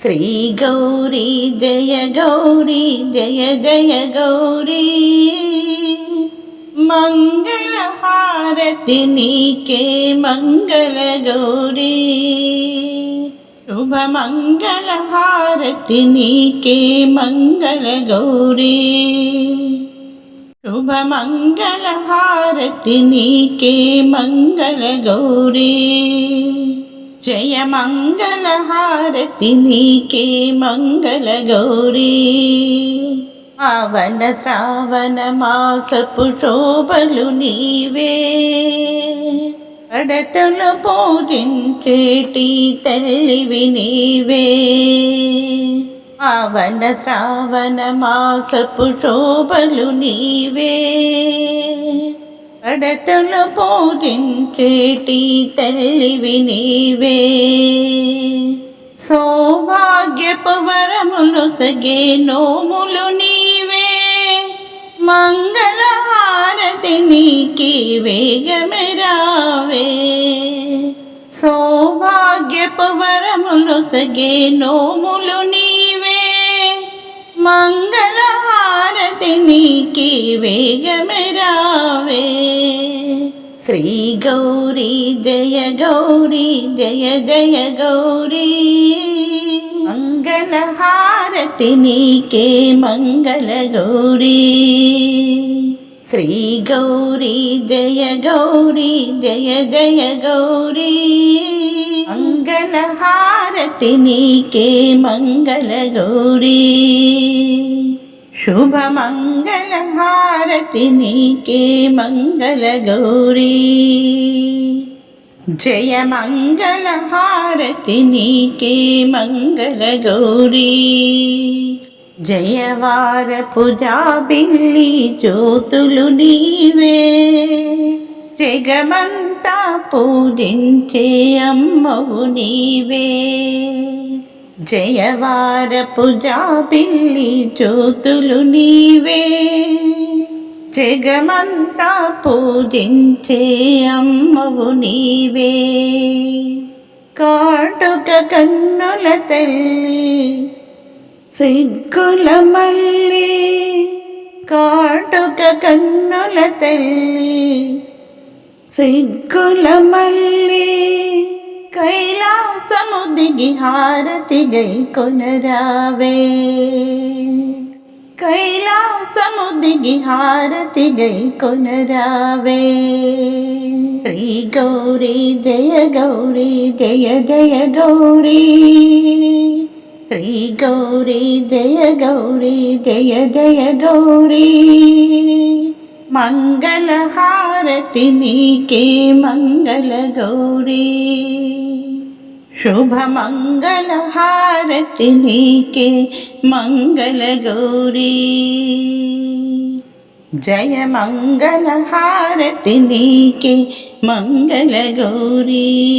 శ్రీ గౌరీ జయ గౌరీ జయ జయ గౌరీ. మంగళ హారతి నీకే మంగళ గౌరీ. శుభ మంగళ హారతి నీకే మంగళ గౌరీ. శుభ మంగళ హారతి నీకే మంగళ గౌరీ. జయ మంగళ హారతి నీకే మంగళ గౌరీ. ఆవన శ్రావణ మాసపు శోభలు నీవే. పడతలు పూజించేటి తల్లివి నీవే. ఆవన శ్రావణ మాసపు శోభలు నీవే. అడతలు పూజించేటి తల్లివి నీవే. సౌభాగ్యపు వరములు తగే నోములు నీవే. మంగళహారతి నీకి వేగమిరావే సౌభాగ్యపు వరములు తగే నోములు నీవే. మంగళ నీకి వేగమరావే శ్రీ గౌరీ జయ గౌరీ జయ జయ గౌరీ. మంగళహారతి నీకే మంగళ గౌరీ. శ్రీ గౌరీ జయ గౌరీ జయ జయ గౌరీ. మంగళహారతి నీకే మంగళ గౌరీ. శుభ మంగళ హారతి నీకే మంగళ గౌరీ జయ మంగళ హారతి నీకే మంగళ గౌరీ జయవార పూజా బిల్లి జ్యోతులు నీవే జగమంతా పూజించే అమ్మవు నీవే జయవార పూజా బిల్లి జ్యోతులు నీవే. జగమంతా పూజించే అమ్మవు నీవే. కాటుక కన్నుల తల్లి సిగ్గుల మల్లి. కాటుక కన్నుల తల్లి సిగ్గుల మల్లి. కైలాసము దిగి హారతి గై కొనరావే కైలాసము దిగి హారతి గై కొనరావే శ్రీ గౌరీ జయ గౌరీ జయ జయ గౌరీ శ్రీ గౌరీ జయ గౌరీ మంగళ హారతి నీకే మంగళ గౌరీ. శుభ మంగళ హారతి నీకే మంగళ గౌరీ. జయ మంగళ హారతి నీకే మంగళ గౌరీ.